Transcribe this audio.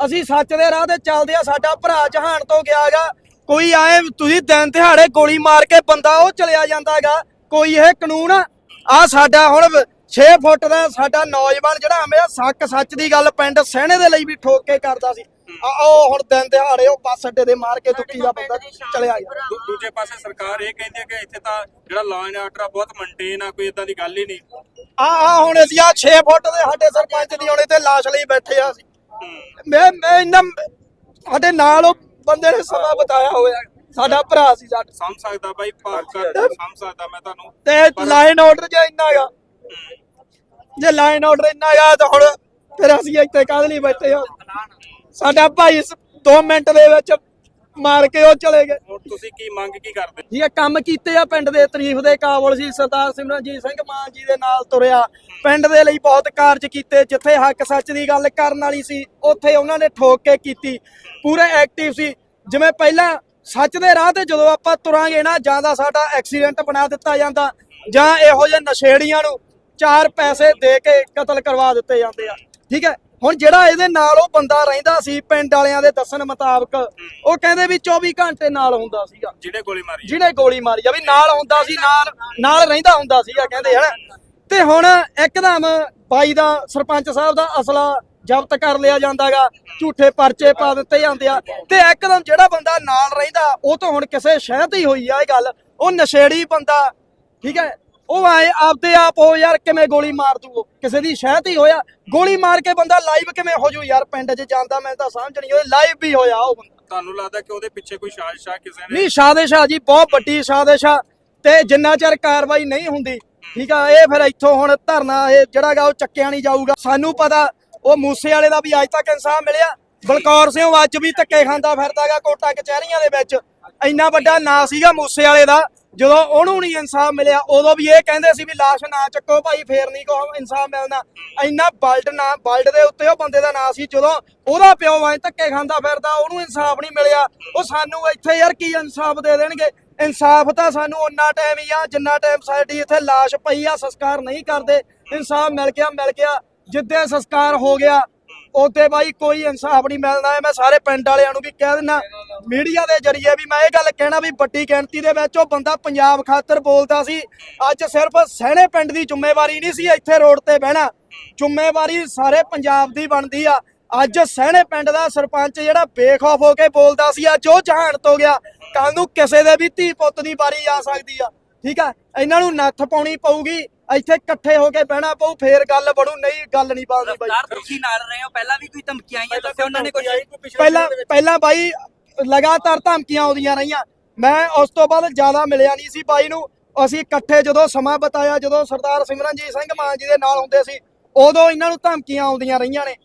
ਅਸੀਂ ਸੱਚ ਦੇ ਰਾਹ ਤੇ ਚੱਲਦੇ ਆ ਸਾਡਾ ਭਰਾ ਜਹਾਨ ਤੋਂ ਗਿਆਗਾ ਕੋਈ ਆਏ ਤੁਸੀਂ ਦਿਨ ਦਿਹਾੜੇ ਗੋਲੀ ਮਾਰ ਕੇ ਬੰਦਾ ਉਹ ਚਲਿਆ ਜਾਂਦਾਗਾ ਕੋਈ ਇਹ ਕਾਨੂੰਨ ਆ ਸਾਡਾ ਹੁਣ 6 ਫੁੱਟ ਦਾ ਸਾਡਾ ਨੌਜਵਾਨ ਜਿਹੜਾ ਹਮੇਸ਼ਾ ਸੱਕ ਸੱਚ ਦੀ ਗੱਲ ਪਿੰਡ ਸਹਿਣੇ ਦੇ ਲਈ ਵੀ ਠੋਕ ਕੇ ਕਰਦਾ ਸੀ। ਆ ਉਹ ਹੁਣ ਦਿਨ ਦਿਹਾੜੇ ਉਹ ਬੱਸ ਅੱਡੇ ਦੇ ਮਾਰ ਕੇ ਦੁੱਕੀ ਦਾ ਬੰਦਾ ਚਲਿਆ ਗਿਆ। ਦੂ- ਦੂਜੇ ਪਾਸੇ ਸਰਕਾਰ ਇਹ ਕਹਿੰਦੀ ਹੈ ਕਿ ਇੱਥੇ ਤਾਂ ਜਿਹੜਾ ਲਾਅ ਐਂਡ ਆਰਡਰ ਆ ਬਹੁਤ ਮੇਨਟੇਨ ਆ ਕੋਈ ਇਦਾਂ ਦੀ ਗੱਲ ਹੀ ਨਹੀਂ। ਆ ਆ ਹੁਣ ਅਸੀਂ ਆ 6 ਫੁੱਟ ਦੇ ਸਾਡੇ ਸਰਪੰਚ ਦੀ ਹੁਣੇ ਤੇ ਲਾਸ਼ ਲਈ ਬੈਠੇ ਆ ਅਸੀਂ। ਮੈਂ ਮੈਂ ਇੰਨਾ ਸਾਡੇ ਨਾਲ ਉਹ ਬੰਦੇ ਨੇ ਸਮਾਂ ਬਤਾਇਆ ਹੋਇਆ ਸਾਡਾ ਭਰਾ ਸੀ ਸਾਡਾ। ਸਮਝ ਸਕਦਾ ਬਾਈ ਭਾਵ ਕਰ ਸਮਝ ਸਕਦਾ ਮੈਂ ਤੁਹਾਨੂੰ। ਤੇ ਲਾਈਨ ਆਰਡਰ ਜੇ ਇੰਨਾਗਾ ਜੇ ਲਾਈਨ ਆਰਡਰ ਇੰਨਾਗਾ ਤਾਂ ਹੁਣ ਫਿਰ ਅਸੀਂ ਇੱਥੇ ਕਾਹਦੇ ਲਈ ਬੈਠੇ ਆ ਸਾਡਾ ਭਾਈ 2 ਮਿੰਟ ਦੇ ਵਿੱਚ ਮਾਰ ਕੇ ਉਹ ਚਲੇ ਗਏ। ਹੁਣ ਤੁਸੀਂ ਕੀ ਮੰਗ ਕੀ ਕਰਦੇ? ਜੀ ਇਹ ਕੰਮ ਕੀਤੇ ਆ ਪਿੰਡ ਦੇ ਤਾਰੀਫ ਦੇ ਕਾਬਲ ਸੀ ਸਰਦਾਰ ਸਿਮਰਨਜੀਤ ਸਿੰਘ ਮਾਨ ਜੀ ਦੇ ਨਾਲ ਤੁਰਿਆ। ਪਿੰਡ ਦੇ ਲਈ ਬਹੁਤ ਕਾਰਜ ਕੀਤੇ ਜਿੱਥੇ ਹੱਕ ਸੱਚ ਦੀ ਗੱਲ ਕਰਨ ਵਾਲੀ ਸੀ ਉੱਥੇ ਉਹਨਾਂ ਨੇ ਠੋਕ ਕੇ ਕੀਤੀ। ਪੂਰੇ ਐਕਟਿਵ ਸੀ। ਜਿਵੇਂ ਪਹਿਲਾਂ ਸੱਚ ਦੇ ਰਾਹ ਤੇ ਜਦੋਂ ਆਪਾਂ ਤੁਰਾਂਗੇ ਨਾ ਜਾਂ ਸਾਡਾ ਐਕਸੀਡੈਂਟ ਬਣਾ ਦਿੱਤਾ ਜਾਂਦਾ ਜਾਂ ਇਹੋ ਜਿਹੇ ਨਸ਼ੇੜੀਆਂ ਨੂੰ ਚਾਰ ਪੈਸੇ ਦੇ ਕੇ ਕਤਲ ਕਰਵਾ ਦਿੱਤੇ ਜਾਂਦੇ ਆ। ਠੀਕ ਹੈ? ਹੁਣ ਜਿਹੜਾ ਇਹਦੇ ਨਾਲ ਉਹ ਬੰਦਾ ਰਹਿੰਦਾ ਸੀ ਪਿੰਡ ਵਾਲਿਆਂ ਦੇ ਦੱਸਣ ਮੁਤਾਬਕ ਉਹ ਕਹਿੰਦੇ ਵੀ 24 ਘੰਟੇ ਨਾਲ ਹੁੰਦਾ ਸੀਗਾ। ਜਿਹਨੇ ਗੋਲੀ ਮਾਰੀ? ਜਿਹਨੇ ਗੋਲੀ ਮਾਰੀ ਆ ਵੀ ਨਾਲ ਹੁੰਦਾ ਸੀ ਨਾਲ ਨਾਲ ਰਹਿੰਦਾ ਹੁੰਦਾ ਸੀਗਾ ਕਹਿੰਦੇ ਹਨਾ। ਤੇ ਹੁਣ ਇੱਕਦਮ ਬਾਈ ਦਾ ਸਰਪੰਚ ਸਾਹਿਬ ਦਾ ਅਸਲਾ ਜ਼ਬਤ ਕਰ ਲਿਆ ਜਾਂਦਾਗਾ ਝੂਠੇ ਪਰਚੇ ਪਾ ਦਿੱਤੇ ਜਾਂਦੇ ਆ। ਤੇ ਇੱਕਦਮ ਜਿਹੜਾ ਬੰਦਾ ਨਾਲ ਰਹਿੰਦਾ ਉਹ ਤੋਂ ਹੁਣ ਕਿਸੇ ਸ਼ਹਿਰ ਹੀ ਹੋਈ ਆ ਇਹ ਗੱਲ ਉਹ ਨਸ਼ੇੜੀ ਬੰਦਾ ਠੀਕ ਹੈ? ਉਹ ਆਏ ਆਪਦੇ ਆਪ ਹੋ ਯਾਰ ਕਿਵੇਂ ਗੋਲੀ ਮਾਰ ਦੂ ਉਹ? ਕਿਸੇ ਦੀ ਸ਼ਹਿਰ ਹੀ ਹੋਇਆ ਗੋਲੀ ਮਾਰ ਕੇ ਬੰਦਾ ਲਾਈਵ ਕਿਵੇਂ ਹੋ ਜੂ ਯਾਰ? ਪਿੰਡ 'ਚ ਜਾਂਦਾ ਮੈਨੂੰ ਤਾਂ ਸਮਝ ਨਹੀਂ ਹੋਈ ਲਾਈਵ ਵੀ ਹੋਇਆ ਉਹ ਬੰਦਾ। ਤੁਹਾਨੂੰ ਲੱਗਦਾ ਕਿ ਉਹਦੇ ਪਿੱਛੇ ਕੋਈ ਸਾਜ਼ਿਸ਼ ਆ ਕਿਸੇ ਨੇ? ਨਹੀਂ ਸਾਜ਼ਿਸ਼ ਆ ਜੀ ਬਹੁਤ ਵੱਡੀ ਸਾਜ਼ਿਸ਼ ਆ। ਤੇ ਜਿੰਨਾ ਚਿਰ ਕਾਰਵਾਈ ਨਹੀਂ ਹੁੰਦੀ ਠੀਕ ਆ, ਇਹ ਫਿਰ ਇੱਥੋਂ ਹੁਣ ਧਰਨਾ, ਇਹ ਜਿਹੜਾਗਾ ਉਹ ਚੱਕਿਆ ਨਹੀਂ ਜਾਊਗਾ। ਸਾਨੂੰ ਪਤਾ, ਉਹ ਮੂਸੇ ਵਾਲੇ ਦਾ ਵੀ ਅੱਜ ਤੱਕ ਇਨਸਾਫ ਮਿਲਿਆ। ਬਲਕੌਰ ਸਿੰਘ ਅੱਜ ਵੀ ਧੱਕੇ ਖਾਂਦਾ ਫਿਰਦਾਗਾ ਕੋਟਾ ਕਚਹਿਰੀਆਂ ਦੇ ਵਿੱਚ। ਇੰਨਾ ਵੱਡਾ ਨਾਂ ਸੀਗਾ ਮੂਸੇ ਵਾਲੇ ਦਾ। ਜਦੋਂ ਉਹਨੂੰ ਨਹੀਂ ਇਨਸਾਫ ਮਿਲਿਆ, ਉਦੋਂ ਵੀ ਇਹ ਕਹਿੰਦੇ ਸੀ ਵੀ ਲਾਸ਼ ਨਾ ਚੱਕੋ ਭਾਈ, ਫੇਰ ਨਹੀਂ ਕੋ ਇਨਸਾਫ ਮਿਲਣਾ। ਇੰਨਾ ਬਲਡ ਨਾ, ਬਲਡ ਦੇ ਉੱਤੇ ਉਹ ਬੰਦੇ ਦਾ ਨਾਂ ਸੀ, ਜਦੋਂ ਉਹਦਾ ਪਿਓ ਐ ਧੱਕੇ ਖਾਂਦਾ ਫਿਰਦਾ, ਉਹਨੂੰ ਇਨਸਾਫ ਨਹੀਂ ਮਿਲਿਆ। ਉਹ ਸਾਨੂੰ ਇੱਥੇ ਯਾਰ ਕੀ ਇਨਸਾਫ ਦੇ ਦੇਣਗੇ? ਇਨਸਾਫ ਤਾਂ ਸਾਨੂੰ ਉਹਨਾਂ ਟਾਈਮ ਹੀ ਆ, ਜਿੰਨਾ ਟਾਈਮ ਸਾਡੀ ਇੱਥੇ ਲਾਸ਼ ਪਈ ਆ, ਸੰਸਕਾਰ ਨਹੀਂ ਕਰਦੇ। ਇਨਸਾਫ ਮਿਲ ਗਿਆ ਮਿਲ ਗਿਆ। ਜਿੱਦੇ ਸੰਸਕਾਰ ਹੋ ਗਿਆ, ਉਹਦੇ ਬਾਈ ਕੋਈ ਇਨਸਾਫ ਨਹੀਂ ਮਿਲਣਾ ਮੈਂ ਸਾਰੇ ਪਿੰਡ ਵਾਲਿਆਂ ਨੂੰ ਵੀ ਕਹਿ ਦਿੰਦਾ। ਮੀਡੀਆ ਦੇ ਜ਼ਰੀਏ ਵੀ ਮੈਂ ਇਹ ਗੱਲ ਕਹਿਣਾ ਵੀ ਵੱਡੀ ਗਿਣਤੀ ਦੇ ਵਿੱਚ ਉਹ ਬੰਦਾ ਪੰਜਾਬ ਖਾਤਰ ਬੋਲਦਾ ਸੀ। ਅੱਜ ਸਿਰਫ ਸਹਿਣੇ ਪਿੰਡ ਦੀ ਜ਼ਿੰਮੇਵਾਰੀ ਨਹੀਂ ਸੀ ਇੱਥੇ ਰੋਡ ਤੇ ਬਹਿਣਾ। ਜ਼ਿੰਮੇਵਾਰੀ ਸਾਰੇ ਪੰਜਾਬ ਦੀ ਬਣਦੀ ਆ। ਅੱਜ ਸਹਿਣੇ ਪਿੰਡ ਦਾ ਸਰਪੰਚ ਜਿਹੜਾ ਬੇਖੌਫ ਹੋ ਕੇ ਬੋਲਦਾ ਸੀ ਅੱਜ ਉਹ ਜਹਾਨ ਤੋਂ ਗਿਆ। ਕੱਲ ਨੂੰ ਕਿਸੇ ਦੇ ਵੀ ਧੀ ਪੁੱਤ ਦੀ ਵਾਰੀ ਆ ਸਕਦੀ ਆ। ਠੀਕ ਆ? ਇਹਨਾਂ ਨੂੰ ਨੱਥ ਪਾਉਣੀ ਪਊਗੀ। ਇੱਥੇ ਇਕੱਠੇ ਹੋ ਕੇ ਬਹਿਣਾ ਪਊ ਫੇਰ ਗੱਲ ਬਣੂ। ਨਹੀਂ ਗੱਲ ਨਹੀਂ ਬਣਦੀ ਬਾਈ। ਤੁਸੀਂ ਨਾਲ ਰਹੇ ਹੋ। ਪਹਿਲਾਂ ਵੀ ਕੋਈ ਧਮਕੀਆਂ ਆਈਆਂ? ਦੱਸਿਓ ਉਹਨਾਂ ਨੇ ਕੁਝ ਪਹਿਲਾਂ ਪਹਿਲਾਂ ਬਾਈ ਲਗਾਤਾਰ ਧਮਕੀਆਂ ਆਉਂਦੀਆਂ ਰਹੀਆਂ। ਮੈਂ ਉਸ ਤੋਂ ਬਾਅਦ ਜ਼ਿਆਦਾ ਮਿਲਿਆ ਨਹੀਂ ਸੀ ਬਾਈ ਨੂੰ। ਅਸੀਂ ਇਕੱਠੇ ਜਦੋਂ ਸਮਾਂ ਬਤਾਇਆ, ਜਦੋਂ ਸਰਦਾਰ ਸਿਮਰਨਜੀਤ ਸਿੰਘ ਮਾਨ ਜੀ ਦੇ ਨਾਲ ਹੁੰਦੇ ਸੀ, ਉਦੋਂ ਇਹਨਾਂ ਨੂੰ ਧਮਕੀਆਂ ਆਉਂਦੀਆਂ ਰਹੀਆਂ ਨੇ।